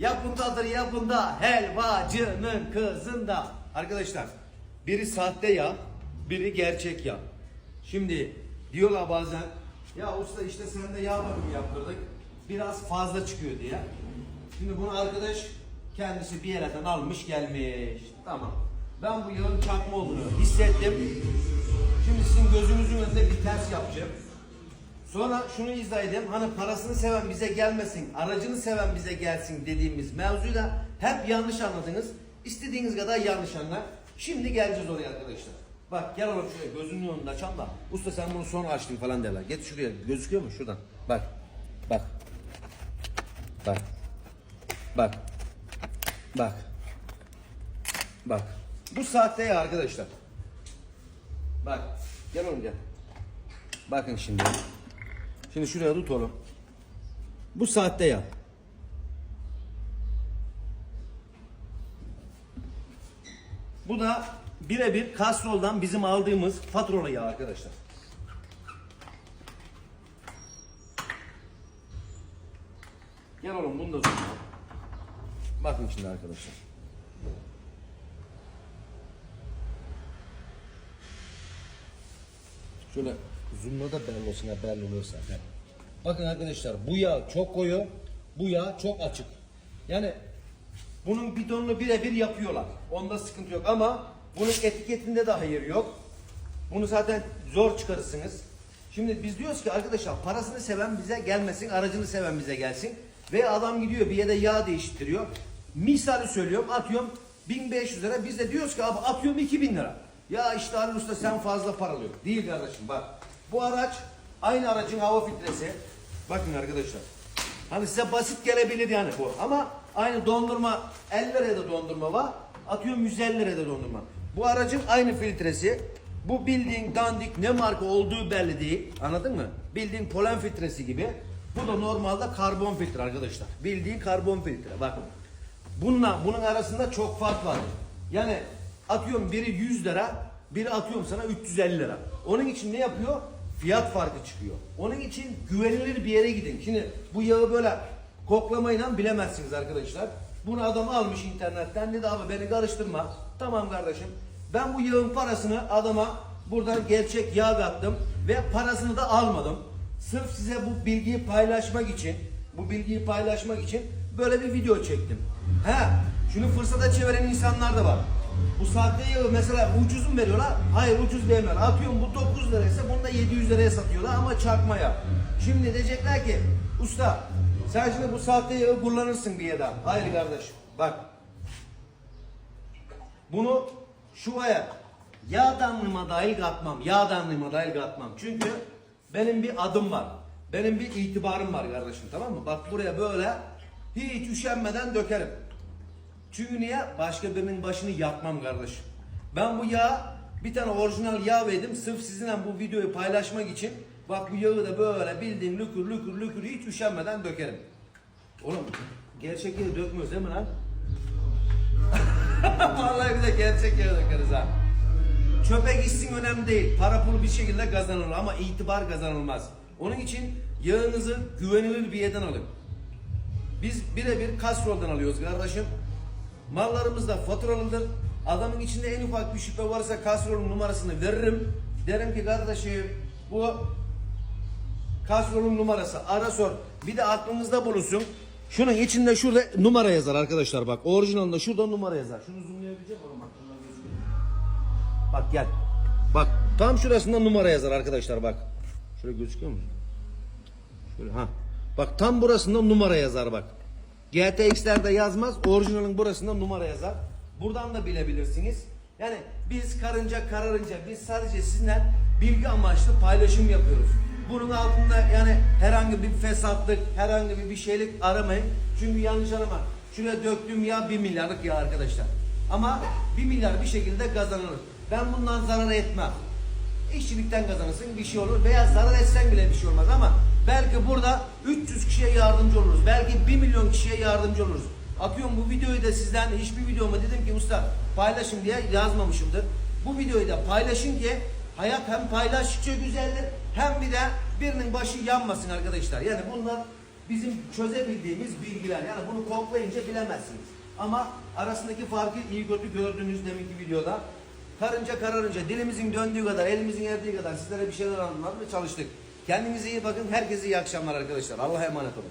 Yapındadır yapında helvacının kızında. Arkadaşlar biri sahte yağ, biri gerçek yağ. Şimdi diyorlar bazen ya usta işte sen de yağ bakımı yaptırdık. Biraz fazla çıkıyor diye. Şimdi bunu arkadaş kendisi bir yerden almış gelmiş. Tamam. Ben bu yağın çakma olduğunu hissettim. Şimdi sizin gözünüzün önünde bir ters yapacağım. Sonra şunu izah edeyim. Hani parasını seven bize gelmesin, aracını seven bize gelsin dediğimiz mevzuyla hep yanlış anladınız. İstediğiniz kadar yanlış anla. Şimdi geleceğiz oraya arkadaşlar. Bak gel oğlum şuraya gözünün önünde açan da. Usta sen bunu sonra açtın falan derler. Git şuraya gözüküyor mu şuradan? Bak. Bak. Bak. Bak. Bak. Bak. Bu sahte ya arkadaşlar. Bak. Gel oğlum gel. Bakın şimdi. Şimdi şuraya tut oğlum. Bu saatte ya. Bu da birebir Castrol'dan bizim aldığımız faturalı yağ arkadaşlar. Gel oğlum bunu da zoomla. Bakın şimdi arkadaşlar. Şöyle zoomla da belli olsun ya belli oluyorsa. Heh. Bakın arkadaşlar bu yağ çok koyu, bu yağ çok açık. Yani bunun bidonunu birebir yapıyorlar. Onda sıkıntı yok ama bunun etiketinde de hayır yok. Bunu zaten zor çıkarırsınız. Şimdi biz diyoruz ki arkadaşlar parasını seven bize gelmesin, aracını seven bize gelsin. Ve adam gidiyor bir yere yağ değiştiriyor. Misali söylüyorum atıyorum 1500 lira biz de diyoruz ki abi atıyorum 2000 lira. Ya işte Ali Usta sen fazla paralıyor. Değil kardeşim bak. Bu araç aynı aracın hava filtresi. Bakın arkadaşlar. Hani size basit gelebilir yani bu. Ama aynı dondurma 50 liraya da dondurma var. Atıyorum 150 liraya da dondurma. Bu aracın aynı filtresi. Bu bildiğin dandik ne marka olduğu belli değil. Anladın mı? Bildiğin polen filtresi gibi. Bu da normalde karbon filtre arkadaşlar. Bildiğin karbon filtre. Bakın. Bununla bunun arasında çok fark var. Yani atıyorum biri 100 lira, biri atıyorum sana 350 lira. Onun için ne yapıyor? Fiyat farkı çıkıyor. Onun için güvenilir bir yere gidin. Şimdi bu yağı böyle koklamayla bilemezsiniz arkadaşlar. Bunu adam almış internetten dedi abi beni karıştırma. Tamam kardeşim. Ben bu yağın parasını adama buradan gerçek yağ kattım ve parasını da almadım. Sırf size bu bilgiyi paylaşmak için, bu bilgiyi paylaşmak için böyle bir video çektim. He, şunu fırsata çeviren insanlar da var. Bu sahte yağı mesela ucuz mu veriyorlar? Hayır ucuz vermiyorlar. Atıyorum bu 9 liraysa bunu da 700 liraya satıyorlar ama çakma yağ. Şimdi diyecekler ki usta sen şimdi bu sahte yağı kullanırsın bir yerde. Hayır kardeş bak. Bunu şu aya yağ damlama dahil katmam. Yağ damlama dahil katmam. Çünkü benim bir adım var. Benim bir itibarım var kardeşim tamam mı? Bak buraya böyle hiç üşenmeden dökerim. Çünkü niye? Başka birinin başını yakmam kardeşim. Ben bu yağ bir tane orijinal yağ verdim. Sırf sizinle bu videoyu paylaşmak için. Bak bu yağı da böyle bildiğin lükür lükür lükür hiç üşenmeden dökerim. Oğlum gerçek yağı dökmüyoruz değil mi lan? Vallahi bir de gerçek yağı dökeriz ha. Çöpe gitsin önemli değil. Para pul bir şekilde kazanılır ama itibar kazanılmaz. Onun için yağınızı güvenilir bir yerden alın. Biz birebir Castrol'dan alıyoruz kardeşim. Mallarımız da faturalıdır. Adamın içinde en ufak bir şüphe varsa Castrol'un numarasını veririm. Derim ki kardeşim bu Castrol'un numarası ara sor. Bir de aklınızda bulunsun. Şunun içinde şurada numara yazar arkadaşlar bak. Orijinalinde şurada numara yazar. Şunu zoomlayabilecek miyim? Bak gel. Bak tam şurasında numara yazar arkadaşlar bak. Şöyle gözüküyor mu? Şöyle ha. Bak tam burasında numara yazar bak. GTX'lerde yazmaz. Orijinalin burasında numara yazar. Buradan da bilebilirsiniz. Yani biz karınca kararınca biz sadece sizinle bilgi amaçlı paylaşım yapıyoruz. Bunun altında yani herhangi bir fesatlık, herhangi bir bir şeylik aramayın. Çünkü yanlış arama. Şuraya döktüğüm yağ 1 milyarlık yağ arkadaşlar. Ama 1 milyar bir şekilde kazanılır. Ben bundan zarar etmem. İşçilikten kazanırsın bir şey olur veya zarar etsen bile bir şey olmaz ama belki burada 300 kişiye yardımcı oluruz. Belki 1 milyon kişiye yardımcı oluruz. Atıyorum bu videoyu da sizden hiçbir videoma dedim ki usta paylaşın diye yazmamışımdır. Bu videoyu da paylaşın ki hayat hem paylaştıkça güzeldir hem bir de birinin başı yanmasın arkadaşlar. Yani bunlar bizim çözebildiğimiz bilgiler. Yani bunu koklayınca bilemezsiniz. Ama arasındaki farkı iyi kötü gördüğünüz deminki videoda. Karınca kararınca dilimizin döndüğü kadar, elimizin erdiği kadar sizlere bir şeyler anlatmaya çalıştık. Kendinize iyi bakın. Herkese iyi akşamlar arkadaşlar. Allah'a emanet olun.